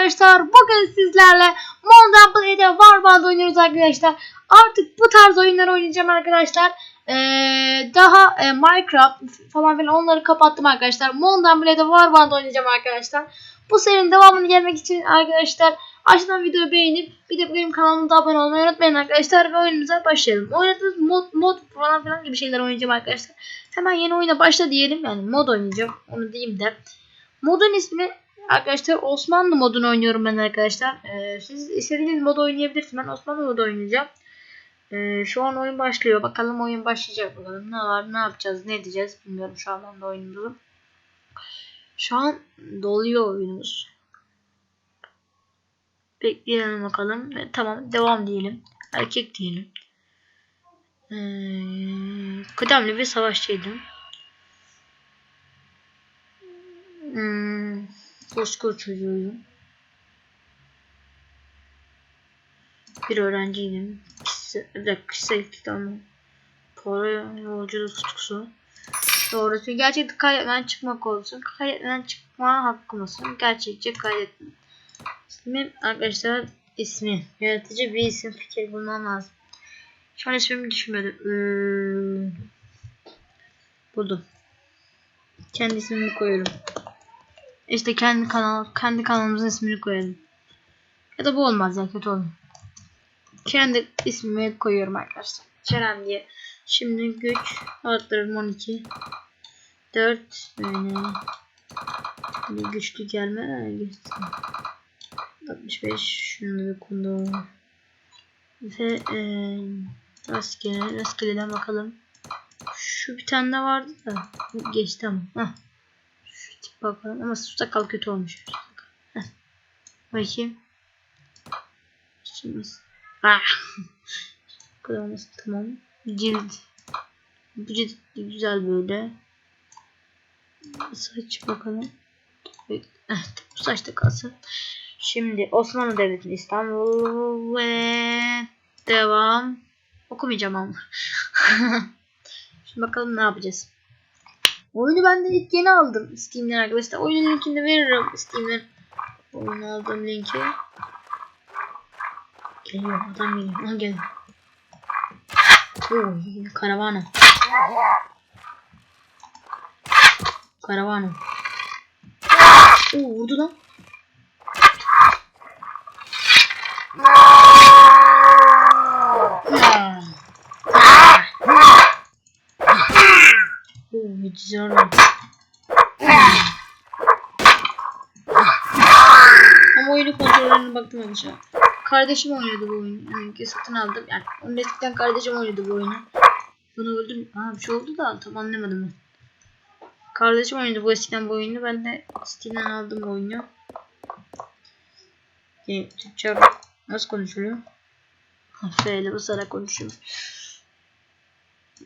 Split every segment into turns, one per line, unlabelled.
arkadaşlar. Bugün sizlerle Mondan Play'de Warband oynuyoruz arkadaşlar. Artık bu tarz oyunlar oynayacağım arkadaşlar. Ee, daha e, Minecraft falan filan onları kapattım arkadaşlar. Mondan Play'de Warband oynayacağım arkadaşlar. Bu serinin devamını gelmek için arkadaşlar aşağıdan videoyu beğenip bir de benim kanalıma da abone olmayı unutmayın arkadaşlar ve oyunumuza başlayalım. Oynadığımız mod, mod falan filan gibi şeyler oynayacağım arkadaşlar. Hemen yeni oyuna başla diyelim. Yani mod oynayacağım. Onu diyeyim de. Modun ismi arkadaşlar Osmanlı modunu oynuyorum ben arkadaşlar. Ee, siz istediğiniz modu oynayabilirsiniz. Ben Osmanlı modu oynayacağım. Ee, şu an oyun başlıyor. Bakalım oyun başlayacak bakalım. Ne var ne yapacağız ne edeceğiz bilmiyorum şu anda oyunumuzu. Şu an doluyor oyunumuz. Bekleyelim bakalım. Ve tamam devam diyelim. Erkek diyelim. Ee, kıdemli bir savaşçıydım. Hmm, Bozkır çocuğuydum. Bir öğrenciydim. Kişisel, bir dakika. Para yolculuk tutkusu. Doğrusu gerçekten kaydetmeden çıkmak olsun. Kaydetmeden çıkma hakkım olsun. Gerçekçi kaydetme. İsmim arkadaşlar ismi. Yaratıcı bir isim fikir bulmam lazım. Şu an ismimi düşünmedim. Hmm. Buldum. Kendi ismimi koyuyorum. İşte kendi kanal kendi kanalımızın ismini koyalım. Ya da bu olmaz ya kötü olur. Kendi ismimi koyuyorum arkadaşlar. Kerem diye. Şimdi güç arttıralım 12. 4 böyle bir güçlü gelme geçsin. 65 şunu bir konu ve e, rastgele rastgeleden bakalım. Şu bir tane de vardı da geçti ama. Heh. Bakalım ama sakal kötü olmuş. Bakayım. Şimdi ah. Olmasın tamam. Cilt. Bu cilt güzel böyle. Saç bakalım. Evet, bu saç da kalsın. Şimdi Osmanlı Devleti'nin İstanbul ve devam. Okumayacağım ama. Şimdi bakalım ne yapacağız. Oyunu ben de ilk yeni aldım Steam'den arkadaşlar. Oyunun linkini veririm Steam'den. Oyunu aldığım linki. Geliyor adam geliyor. Ha geliyor. Oo, karavana. Karavana. Oo vurdu lan. Oo güzel. Ama oyunu kontrollerine baktım arkadaşlar. Kardeşim oynuyordu bu oyunu. Yani satın aldım. Yani onun eskiden kardeşim oynuyordu bu oyunu. Bunu öldüm. Aa bir şey oldu da tam anlamadım ben. Kardeşim oynadı bu eskiden bu oyunu. Ben de Steam'den aldım bu oyunu. E, Türkçe nasıl konuşuluyor? F'yle basarak konuşuyorum.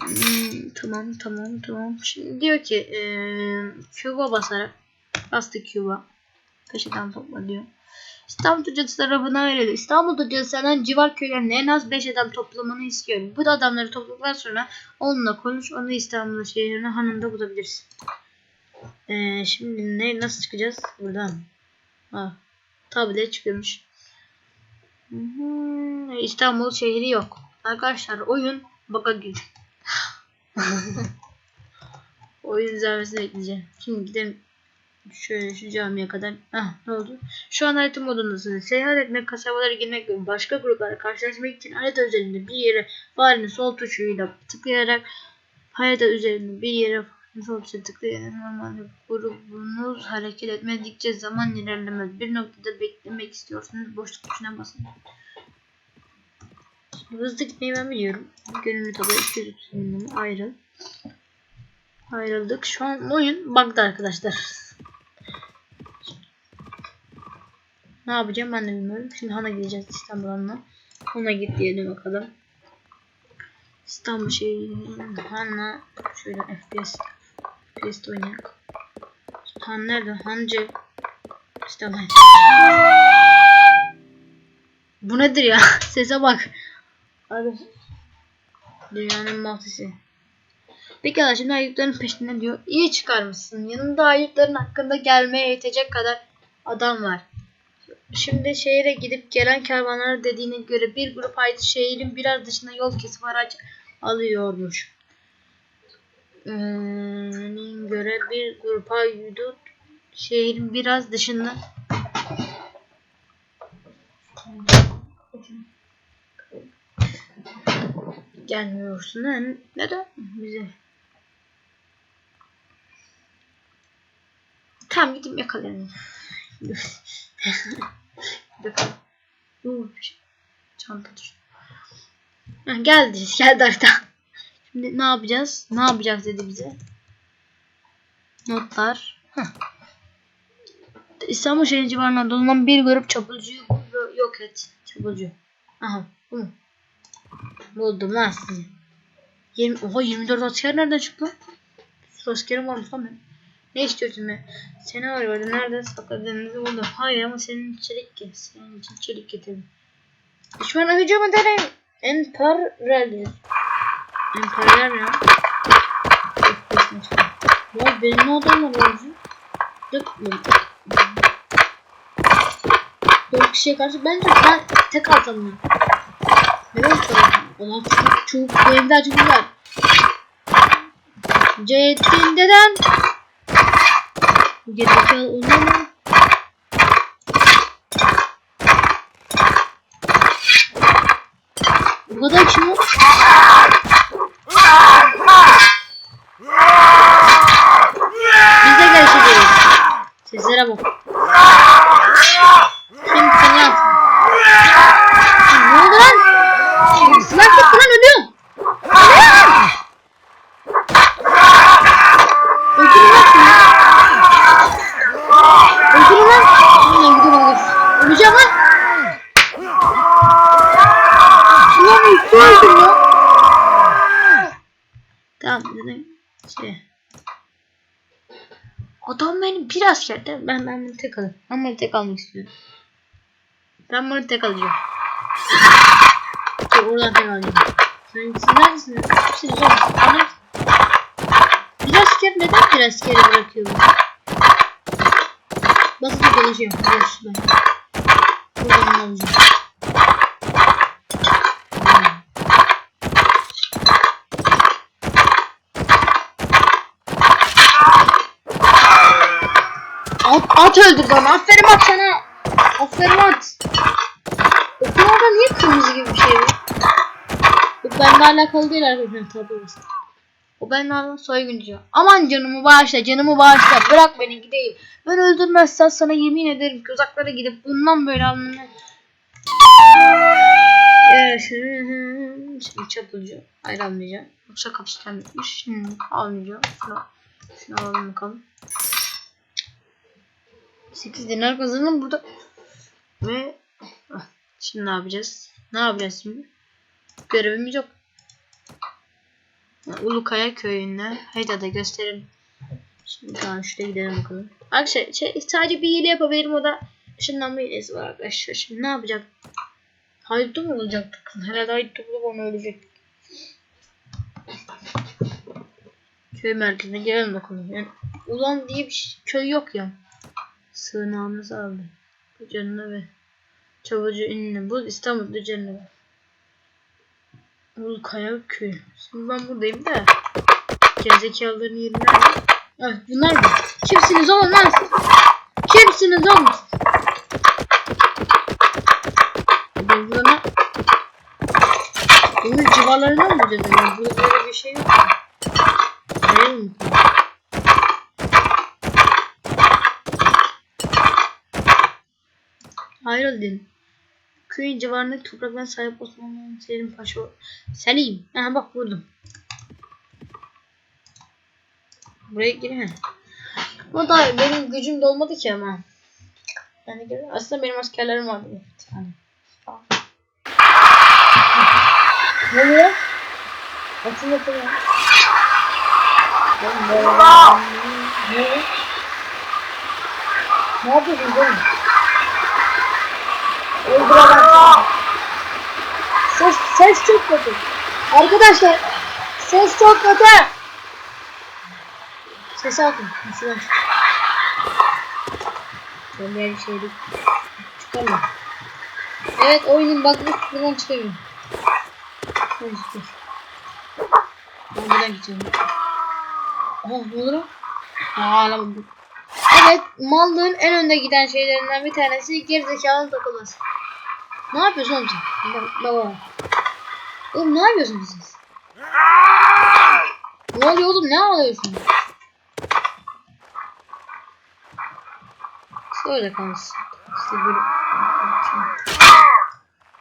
Hmm, tamam tamam tamam. Şimdi diyor ki e, Q'ba basarak bastı Q'ba. Kaşıdan topla diyor. İstanbul Tucası tarafına verildi. İstanbul Tucası'ndan civar köylerinde en az 5 adam toplamanı istiyorum. Bu da adamları topladıktan sonra onunla konuş. Onu İstanbul şehrine hanında bulabilirsin. Ee, şimdi ne nasıl çıkacağız? Buradan. Ha, tablet çıkıyormuş. İstanbul şehri yok. Arkadaşlar oyun baka girdi. Oyun düzelmesini bekleyeceğim. Şimdi gidelim şöyle şu camiye kadar. Ah ne oldu? Şu an harita modundasınız. Seyahat etmek, kasabalara girmek ve başka gruplarla karşılaşmak için harita üzerinde bir yere farenin sol tuşuyla tıklayarak harita üzerinde bir yere sol tuşa tıklayarak normalde grubunuz hareket etmedikçe zaman ilerlemez. Bir noktada beklemek istiyorsanız boşluk tuşuna basın. Hızlı gitmeyi ben biliyorum. Gönüllü tabi 230 milyon ayrıl. Ayrıldık. Şu an oyun bug'da arkadaşlar. Ne yapacağım ben de bilmiyorum. Şimdi Han'a gideceğiz İstanbul Han'a. Han'a git diyelim bakalım. İstanbul şey Han'a şöyle FPS FPS oynayalım. Han nerede? Hancı İstanbul. Bu nedir ya? Sese bak. Abi. Dünyanın mafisi. Peki arkadaşlar şimdi ayıpların peşinden diyor. İyi çıkarmışsın. Yanında ayıpların hakkında gelmeye yetecek kadar adam var. Şimdi şehire gidip gelen kervanlara dediğine göre bir grup haydut şehrin biraz dışında yol kesip araç alıyormuş. Ee, göre bir grup haydut şehrin biraz dışında gelmiyorsun ha? Neden bize? Tamam gidip yakalayalım. Çanta düştü. Geldi. Geldi harita. Şimdi ne yapacağız? Ne yapacağız dedi bize. Notlar. İstanbul şehri civarında dolanan bir grup çapulcuyu yok et. Çapulcu. Aha. Bu mu? Buldum lan sizi. 20, oha 24 asker nereden çıktı askerim varmış lan benim. Ne istiyorsun be? Seni arıyordum. Nerede sakladığınızı buldum. Hayır ama senin çelik ki. Senin için çelik getirdim. Düşmana hücum ederim. Emperor. Emperor ya. Ya benim ne adamla borcum? Dök mü? Dört kişiye karşı bence ben tek atamıyorum. Neden sorayım? Ulan çok çok evden çok güzel. Ceddin deden. Gerizekalı olur mu? Bu kadar kim o? Biz de görüşeceğiz. Seslere bak. Kimsin lan? Ne oldu lan? Sınav gitti lan ölüyorum. Ölüyorum. Öldürün lan şunu. Öldürün lan. Ulan gidiyorum hadi. Öleceğim lan. Ulan üstü öldüm ya. Tamam dedim. Şey. Adam benim bir asker değil mi? Ben, ben bunu tek alayım. Ben bunu tek almak istiyorum. Ben bunu tek alacağım. Dur oradan tek alacağım. Sen, siz neredesiniz? Siz. Bir asker neden bir askeri bırakıyor bunu? Basıp dolaşıyorum. Boş ben. Buradan alacağım. At, öldür bana. Aferin at sana. Aferin at. Okullarda niye kırmızı gibi bir şey var? Bu benimle alakalı değil arkadaşlar tabi. O benimle alakalı soyguncu. Aman canımı bağışla canımı bağışla. Bırak beni gideyim. Ben öldürmezsen sana yemin ederim ki uzaklara gidip bundan böyle. Evet, Şimdi çapulcu. Hayır almayacağım. Yoksa kapısından bitmiş. Şimdi almayacağım. Şunu, şunu alalım bakalım. 8 dinar kazandım burada. Ve ah, şimdi ne yapacağız? Ne yapacağız şimdi? Görevimiz yok. Ulukaya köyünde. Haydi da gösterelim. Şimdi tamam şuraya gidelim bakalım. Arkadaşlar şey, sadece bir hile yapabilirim o da ışınlanma hilesi var arkadaşlar. Şimdi ne yapacak? Haydut'u mu olacaktık? Herhalde Haydut'u bulup onu ölecek. Köy merkezine gelelim bakalım. Yani Ulan diye bir şey- köy yok ya. Sığınağımızı aldı. Bu canına ve çabucu ünlü. Bu İstanbul'da canına. Ulu Kaya Köyü. Şimdi ben buradayım da. Gerizekalıların yerine Ah bunlar mı? Kimsiniz oğlum lan? Kimsiniz oğlum? Burana bunun civarlarından mı? Yani burada böyle bir şey yok. Hayır mı? Hayroldin. Köyün civarındaki topraklara sahip Osmanlı'nın Selim Paşa. Selim. Aha bak vurdum. Buraya girme. Ama da benim gücüm dolmadı ki ama. Yani aslında benim askerlerim vardı. Bir tane. Ne oluyor? Atın atın ya. Ne? Ne yapıyorsun oğlum? Öldüremem. Ses, ses çok kötü. Arkadaşlar ses çok kötü. Sesi atın. Şuradan. Ben bir şey değil. Tamam. Evet oyunun bug'lı buradan çıkamıyorum. Neyse dur. Ben buradan gideceğim. Aa ne olur bu. Evet mallığın en önde giden şeylerinden bir tanesi gerizekalı takılması. Ne yapıyorsun oğlum sen? Bak. Oğlum ne yapıyorsunuz siz? Ne oluyor oğlum ne ağlıyorsun? Şöyle kalsın. İşte böyle.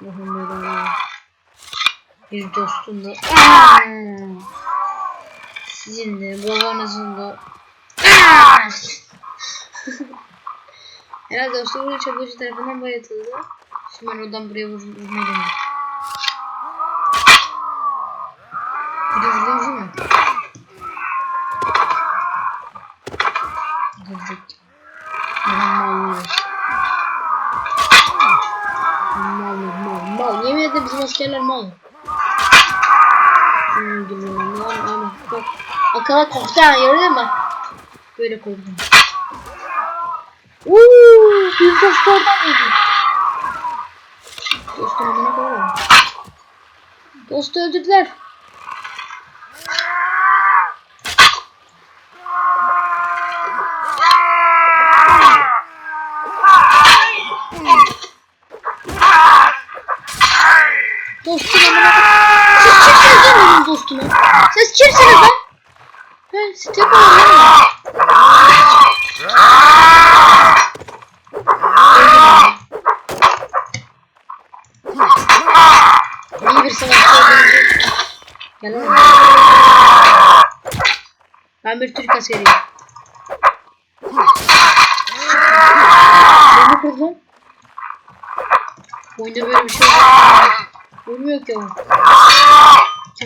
Bakın böyle. Bir dostum da. Sizin de babanızın da. Herhalde dostum çabucu tarafından bayatıldı. Ben oradan buraya vur vurma dönüyorum. Bir de vurucu mu? Gelecek. Adam mallı. Mal mal mal. Yemin ederim bizim askerler mal. Hmm, bilmiyorum. Lan ama bak. Akala koktu ha gördün mü? Böyle koydum. Uuu, bir dost oradan mıydı? Dostum amına koyalım. Dostu öldürdüler. Dostum amına. Siz kimsiniz lan benim dostuma? Siz kimsiniz lan? Ben Stefan lan. İyi bir savaşçı olduğunu Gel lan. Ben bir Türk askeriyim. Beni kurdum. Oyunda böyle bir şey yok. Olmuyor ki o.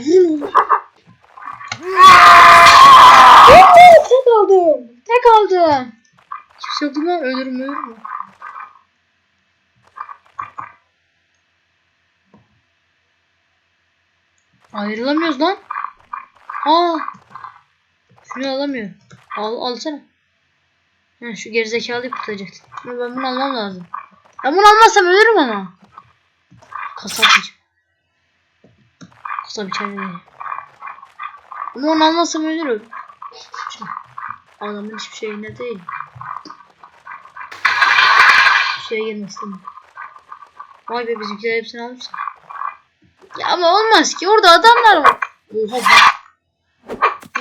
Vurun oğlum. Tek aldım. Tek aldım. Kimse yok mi? Ölürüm ölürüm. Ayrılamıyoruz lan. Aa. Şunu alamıyor. Al alsana. Ha, şu gerizekalıyı kurtaracaktın. Ama Ben bunu almam lazım. Ben bunu almazsam ölürüm ama. Kasap biçim. Kasap içeride değil. Ama onu almazsam ölürüm. Adamın hiçbir şeyinde değil. Bir şeye istemiyorum. Vay be bizimkiler hepsini almışlar. Ya ama olmaz ki orada adamlar var. Oha bak.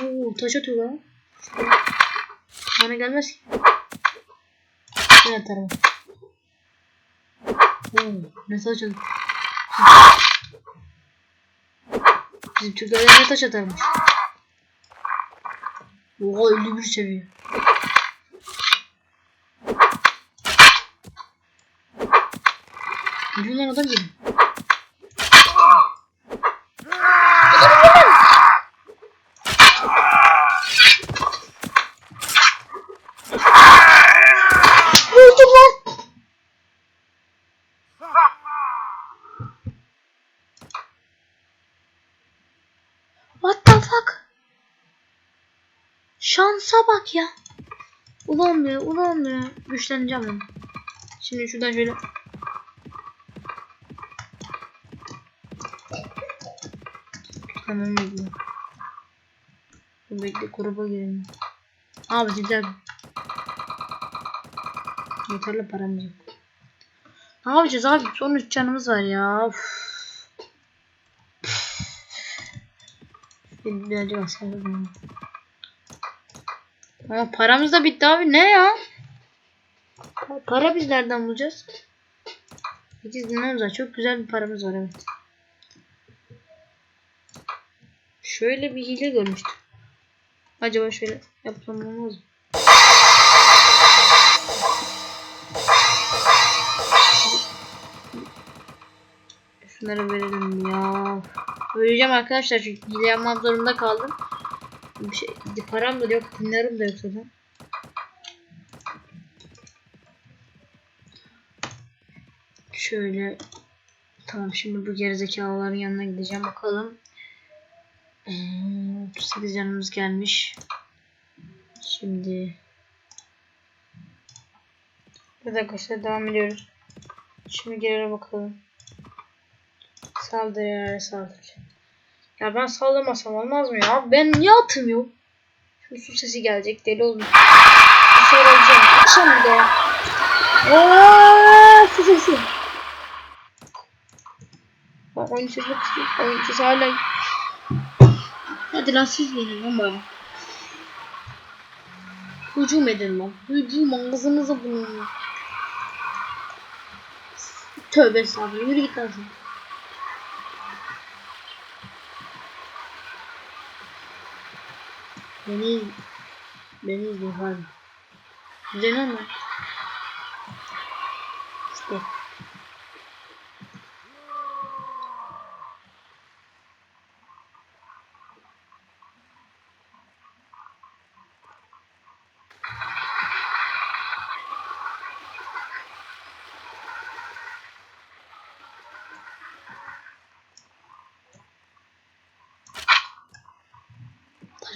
Oo taş atıyor lan. Bana gelmez ki. Ben atarım. Oo ne taş. Bizim Türkler ne taş atarmış. Oha 51 seviye. Geliyor lan adam geliyor. Vurdum lan. What the fuck? Şansa bak ya. Ulan be ulan be. Güçleneceğim ben. Şimdi şuradan şöyle. Tamam bekle. Dur Bekle gruba girelim. Abi güzel. Yeterli paramız yok. Ne yapacağız abi? Son 3 canımız var ya. Uf. Bir asker bulalım. Ama paramız da bitti abi. Ne ya? Pa- Para biz nereden bulacağız? 8 dinamız var. Çok güzel bir paramız var evet. Şöyle bir hile görmüştüm. Acaba şöyle yapsam olmaz mı? Şunları verelim ya. Öleceğim arkadaşlar çünkü hile yapmak zorunda kaldım. Bir şey, param da yok, dinlerim de yok zaten. Şöyle Tamam şimdi bu gerizekalıların yanına gideceğim bakalım. Hmm, 38 canımız gelmiş. Şimdi Evet arkadaşlar devam ediyoruz. Şimdi geri bakalım. Saldır ya saldır. Ya ben sallamasam olmaz mı ya? Ben niye atmıyorum? Şu su sesi gelecek deli oldum. Bir şey olacak. Akşam bir su sesi. Bak oyun sesi yok. Oyun sesi hala. Hadi lan siz gelin lan bana. Hücum edin lan. Hücum ağzınıza bulun. Tövbe estağfurullah. Yürü git lan sen. Beni beni izle hadi. Güzel mi? İşte.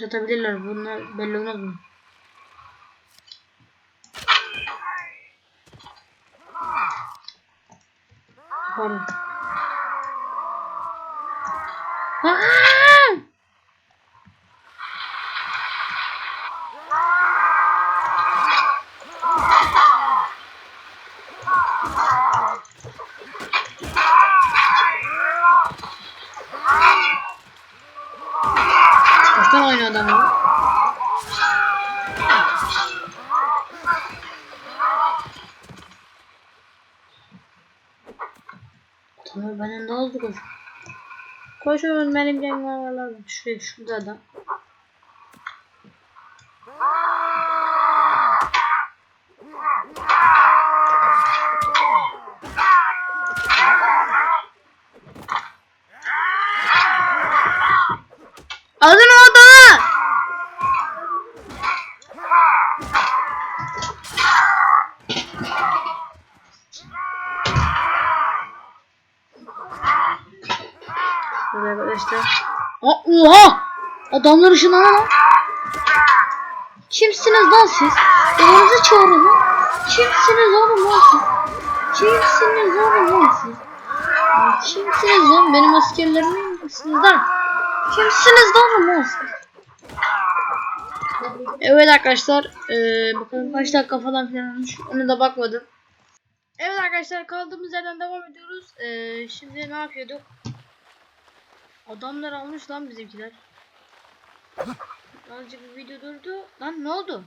Atabilirler. Bunlar belli olmaz mı? Pardon. Aa! Kaçtan oynuyor adam ya? Tamam benden daha hızlı koş. Koşun benim canavarlar. Şuraya şurada da. Alın o adamı. Buraya arkadaşlar. Aa, oha! Adamlar ışınlanan lan. Kimsiniz lan siz? Elinizi çağırın lan. Kimsiniz oğlum lan siz? Kimsiniz oğlum lan siz? Kimsiniz lan? Benim askerlerim misiniz? Kimsiniz lan oğlum lan siz? Evet arkadaşlar. Eee bakalım kaç dakika falan filan olmuş. Ona da bakmadım. Evet arkadaşlar kaldığımız yerden devam ediyoruz. Eee şimdi ne yapıyorduk? Adamlar almış lan bizimkiler. Azıcık bir video durdu. Lan ne oldu?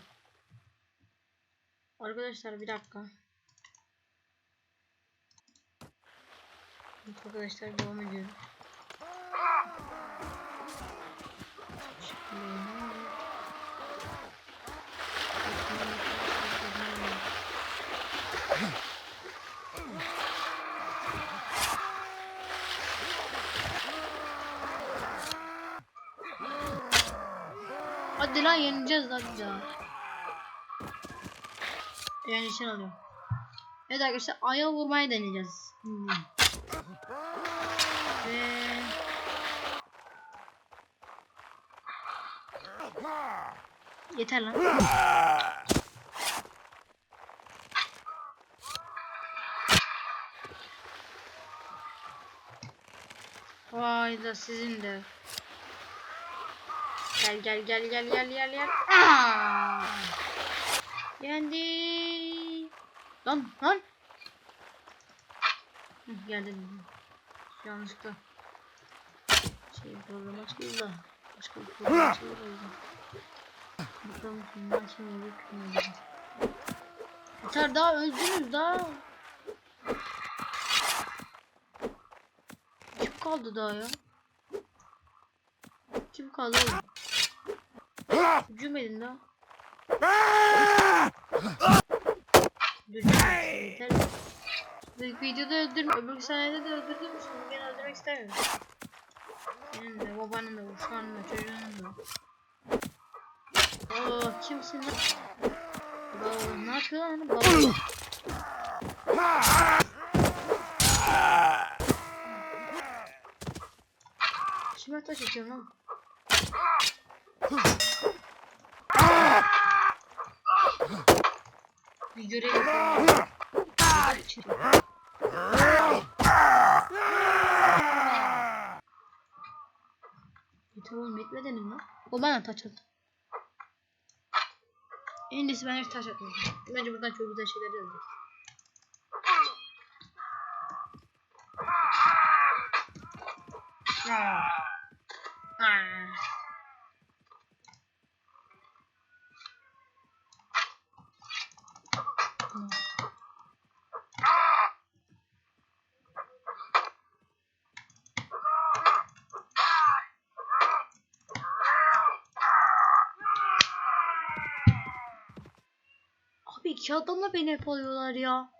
Arkadaşlar bir dakika. Arkadaşlar devam ediyoruz. Şimdi- Hadi lan yeneceğiz lan bir. Yani şey alıyorum. Evet arkadaşlar aya vurmayı deneyeceğiz. Hmm. Ve... Yeter lan. Vay da sizin de. Gel gel gel gel gel gel gel. Aa! Yendi. Lan lan. Hı, Geldim. Yanlışlıkla. Şey programa çıkıyor da. Başka bir program o yüzden. Bakalım kimden kim olur kim olur. Yeter daha öldünüz daha. Kim kaldı daha ya? Kim kaldı oğlum? Hücum edin daha. Dur yeter. İlk videoda öldürdüm. Öbür saniyede de öldürdüm. Şimdi beni öldürmek istemiyorum. Senin de babanın da uşağının da çocuğunun da. Oo kimsin lan? Baba ne yapıyor lan? Baba. Kime taş atıyorsun lan? Bir görelim. Yeter oğlum bekle dedim lan. O bana taç attı. En iyisi ben hiç taş atmayayım. Bence buradan çok güzel şeyler yazacak. Yeah. İki adamla beni hep alıyorlar ya.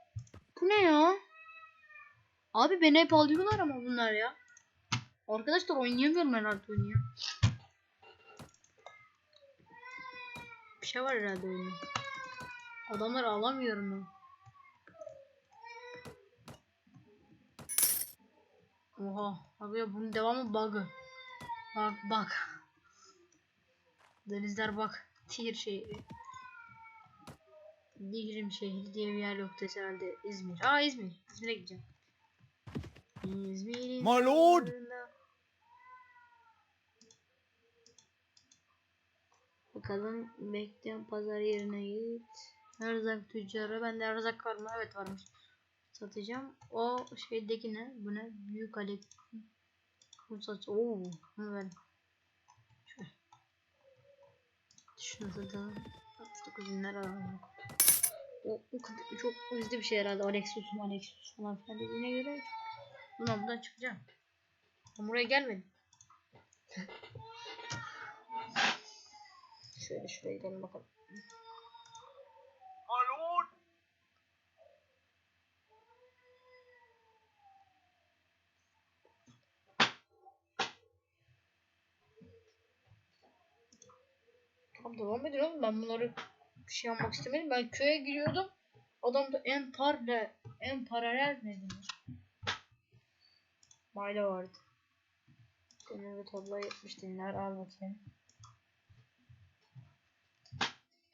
Bu ne ya? Abi beni hep alıyorlar ama bunlar ya. Arkadaşlar oynayamıyorum herhalde oyunu ya. Bir şey var herhalde oyunda. Adamları alamıyorum ben. Oha. Abi ya bunun devamı bug'ı. Bak bak. Denizler bak. Tier şehri. Nehrim şehri diye bir yer yok dese herhalde İzmir. Aa İzmir. İzmir'e gideceğim. İzmir'in
My lord.
Bakalım bekleyen pazar yerine git. Erzak tüccarı. Bende erzak var mı? Evet varmış. Satacağım. O şeydeki ne? Bu ne? Büyük Ali. Kursat. Oo. Bunu ver. Şöyle. Şunu satalım. 69 binler alalım. O, o çok hızlı bir şey herhalde. Alexus'um Alexus falan filan dediğine göre. Bundan buradan çıkacağım. Ben buraya gelmedim. Şöyle şuraya gidelim bakalım.
My lord.
Tamam devam ediyorum. Ben bunları şey yapmak istemedim. Ben köye giriyordum. Adamda en parle, en paralel ne denir? Mayla vardı. Ve tablo 70 dinler. Al bakayım.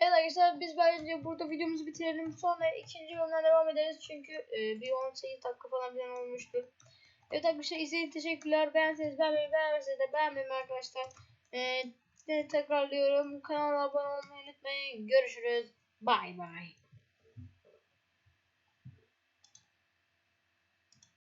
Evet arkadaşlar biz bence burada videomuzu bitirelim. Sonra ikinci yoldan devam ederiz. Çünkü e, bir 18 dakika falan filan olmuştu. Evet arkadaşlar izlediğiniz teşekkürler. Beğenseniz beğenmeyi, beğenmezseniz de beğenmeyi arkadaşlar. E, de tekrarlıyorum. Kanala abone olmayı unutmayın. Görüşürüz. Bay bay.